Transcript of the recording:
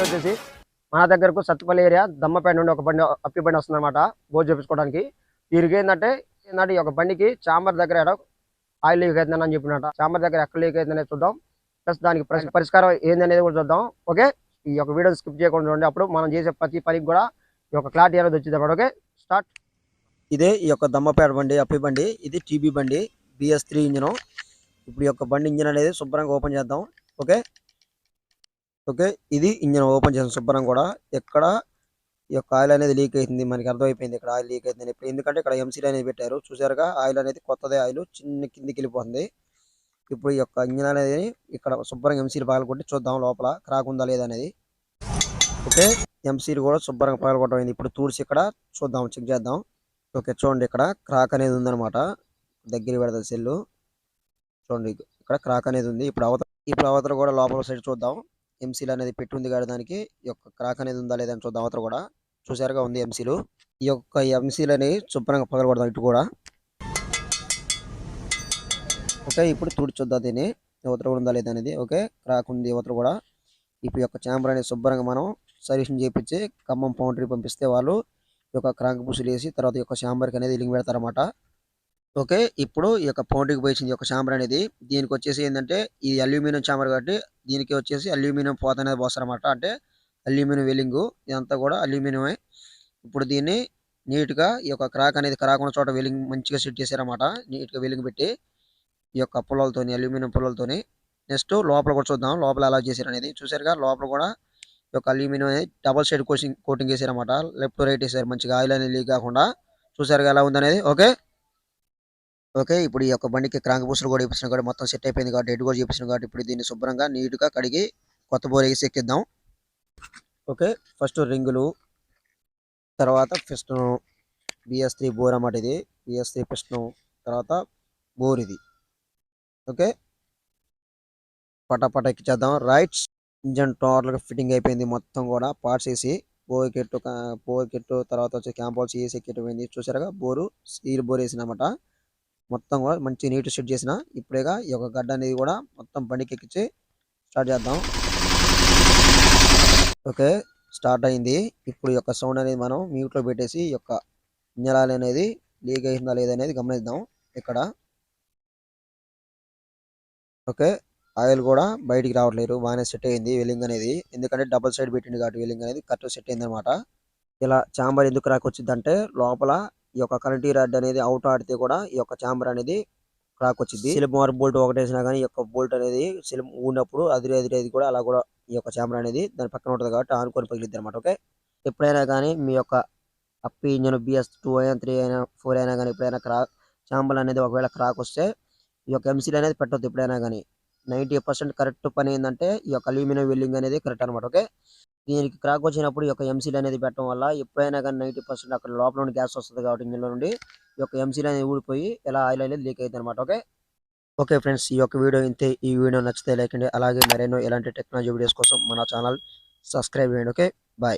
వచ్చేసి మన దగ్గరకు సత్తుపల్లి ఏరియా దమ్మపేట నుండి ఒక బండి అప్పి బండి వస్తుంది అనమాట బోర్డు చేపించుకోవడానికి. వీరికి ఏంటంటే ఏంటంటే ఈ యొక్క బండికి చాంబర్ దగ్గర ఆయిల్ లీక్ అవుతుందని చెప్పినట్ట. చాంబర్ దగ్గర ఎక్కడ లీక్ అవుతుందనేది చూద్దాం. ప్లస్ దానికి పరి- పరిష్కారం ఏందనేది కూడా చూద్దాం. ఓకే? ఈ యొక్క వీడియో స్కిప్ చేయకుండా చూడండి అప్పుడు మనం చేసే ప్రతి పనికి కూడా ఈ యొక్క క్లారిటీ అనేది వచ్చింది అన్నమాట. ఓకే? స్టార్ట్. ఇదే ఈ యొక్క దమ్మపేట బండి అప్పి బండి. ఇది టీబీ బండి బిఎస్ త్రీ ఇంజన్. ఇప్పుడు యొక్క బండి ఇంజన్ అనేది శుభ్రంగా ఓపెన్ చేద్దాం. ఓకే? ఓకే? ఇది ఇంజన్ ఓపెన్ చేసిన శుభ్రం కూడా. ఎక్కడ ఈ యొక్క ఆయిల్ అనేది లీక్ అవుతుంది మనకి అర్థమైపోయింది ఇక్కడ ఆయిల్ లీక్ అవుతుంది ఇప్పుడు ఎందుకంటే ఇక్కడ ఎంసీల్ అనేది పెట్టారు. చూసారుగా ఆయిల్ అనేది కొత్తదే ఆయిల్. చిన్న కిందికి వెళ్ళిపోతుంది ఇప్పుడు ఈ యొక్క ఇంజన్ అనేది ఇక్కడ శుభ్రంగా ఎంసీలు పగలగొట్టి చూద్దాం లోపల. క్రాక్ ఉందా లేదా అనేది. ఓకే? ఎంసీలు కూడా శుభ్రంగా పగలగొట్టమైంది ఇప్పుడు తూడ్చి ఇక్కడ చూద్దాం. చెక్ చేద్దాం. ఓకే? చూడండి ఇక్కడ క్రాక్ అనేది ఉందన్నమాట. దగ్గర పెడతా సెల్లు. చూడండి ఇక్కడ క్రాక్ అనేది ఉంది. ఇప్పుడు అవతల ఇప్పుడు అవతల కూడా లోపల సైడ్ చూద్దాం. ఎంసీలు అనేది పెట్టి ఉంది కాబట్టి దానికి. ఈ యొక్క క్రాక్ అనేది ఉందా లేదని చూద్దాం అవతల కూడా చూసారుగా ఉంది ఎంసీలు ఈ యొక్క ఎంసీలు అనేది శుభ్రంగా పగలగొడదాం ఇటు కూడా. ఓకే ఇప్పుడు తుడి చూద్దాం దీన్ని. యువతలు కూడా ఉందా లేదా అనేది. ఓకే క్రాక్ ఉంది యువతలు కూడా ఇప్పుడు ఈ యొక్క ఛాంబర్ అనేది శుభ్రంగా మనం సర్వీసింగ్ చేయించి ఖమ్మం పౌండరీ పంపిస్తే వాళ్ళు ఈ యొక్క క్రాంక్ పూసులు వేసి తర్వాత ఈ యొక్క ఛాంబర్కి అనేది లింక్ పెడతారన్నమాట. ఓకే ఇప్పుడు ఈ యొక్క పౌండరీకి పోయింది ఒక యొక్క అనేది దీనికి వచ్చేసి ఏంటంటే ఇది అల్యూమినియం చాంబర్ కాబట్టి దీనికి వచ్చేసి అల్యూమినియం పోత అనేది పోస్తారన్నమాట. అంటే అల్యూమినియం వెల్లింగు ఇదంతా కూడా అల్యూమినియమే. ఇప్పుడు దీన్ని నీట్గా ఈ యొక్క క్రాక్ అనేది క్రాక్ ఉన్న చోట వెల్లింగ్ మంచిగా సెట్ చేశారన్నమాట. నీట్గా వెల్లింగ్ పెట్టి ఈ యొక్క పుల్లలతోని అల్యూమినియం పుల్లలతోని నెక్స్ట్ లోపల కూడా చూద్దాం. లోపల ఎలా చేశారు అనేది చూసారుగా లోపల కూడా ఈ యొక్క అల్యూమినియం అనేది డబల్ సైడ్ కోటింగ్ కోటింగ్ చేశారన్నమాట. లెఫ్ట్ రైట్ వేసారు. మంచిగా ఆయిల్ అనేది లీక్ కాకుండా చూసారుగా ఎలా ఉందనేది. Okay okay. ఇప్పుడు ఈ యొక్క బండికి క్రాంక్ బూస్టర్ కూడా ఇప్పించిన కాబట్టి మొత్తం సెట్ అయిపోయింది కాబట్టి హెడ్ కూడా చూపించిన కాబట్టి ఇప్పుడు దీన్ని శుభ్రంగా నీట్గా కడిగి కొత్త బోర్ వేసి ఎక్కిద్దాం. ఓకే. ఫస్ట్ రింగులు తర్వాత పిస్టన్ బిఎస్ త్రీ బోర్ అన్నమాట ఇది. బిఎస్ త్రీ తర్వాత బోర్ ఇది. ఓకే. పటాపట ఎక్కిచ్చేద్దాం. రైట్స్ ఇంజన్ టోటల్గా ఫిట్టింగ్ అయిపోయింది మొత్తం కూడా. పార్ట్స్ వేసి బోర్ కిట్టు బోర్ కిట్టు తర్వాత వచ్చి క్యాంపాల్స్ వేసి ఎక్కిపోయింది చూసారుగా? బోరు సీల్ బోర్ వేసినమాట. మొత్తం కూడా మంచి నీట్ సెట్ చేసిన. ఇప్పుడేగా ఈ యొక్క గడ్డ అనేది కూడా మొత్తం బండికి ఎక్కించి స్టార్ట్ చేద్దాం. ఓకే స్టార్ట్ అయింది. ఇప్పుడు ఈ యొక్క సౌండ్ అనేది మనం మ్యూట్లో పెట్టేసి ఈ యొక్క ఇంజనాలు అనేది లీక్ అయిందా లేదా అనేది గమనిద్దాం. ఇక్కడ ఓకే ఆయిల్ కూడా బయటికి రావట్లేదు. బాగానే సెట్ అయింది వెల్లింగ్ అనేది. ఎందుకంటే డబుల్ సైడ్ పెట్టింది కాబట్టి వెల్లింగ్ అనేది కరెక్ట్ సెట్ అయింది అనమాట ఇలా చాంబర్ ఎందుకు రాకొచ్చిందంటే లోపల ఈ యొక్క కరెంటీ రాడ్ అనేది అవుట్ ఆడితే కూడా ఈ యొక్క చాంబర్ అనేది క్రాక్ వచ్చింది సిలిమార్ బోల్ట్ ఒకటేసినా కానీ ఈ యొక్క బోల్ట్ అనేది సిలిం ఊడినప్పుడు అదిరే అదిరేది కూడా అలా కూడా ఈ యొక్క చాంబర్ అనేది దాని పక్కన ఉంటుంది కాబట్టి ఆనుకొని పగిలిద్ది అనమాట ఓకే ఎప్పుడైనా కానీ మీ యొక్క అప్పి ఇంజన్ బిఎస్ టూ అయినా త్రీ అయినా ఫోర్ అయినా కానీ ఎప్పుడైనా క్రాక్ చాంబర్ అనేది ఒకవేళ క్రాక్ వస్తే ఈ యొక్క ఎంసీల్ అనేది పెట్టవద్దు ఎప్పుడైనా కానీ. నైంటీ పర్సెంట్ కరెక్ట్ పని ఏంటంటే ఈ యొక్క అల్యూమినియం వెల్లింగ్ అనేది కరెక్ట్ అనమాట ఓకే దీనికి క్రాక్ వచ్చినప్పుడు ఈ యొక్క ఎంసీలు అనేది పెట్టడం వల్ల ఎప్పుడైనా కానీ నైంటీ పర్సెంట్ అక్కడ లోపల నుండి గ్యాస్ వస్తుంది కాబట్టి ఇంజిన్లో నుండి ఈ యొక్క ఎంసీలు అనేది ఊడిపోయి ఇలా ఆయిల్ అనేది లీక్ అవుతుంది అనమాట ఓకే? ఓకే ఫ్రెండ్స్ ఈ యొక్క వీడియో ఇంతే. ఈ వీడియో నచ్చితే లైక్ అండి అలాగే మరెన్నో ఇలాంటి టెక్నాలజీ వీడియోస్ కోసం మన ఛానల్ సబ్స్క్రైబ్ చేయండి ఓకే? బాయ్.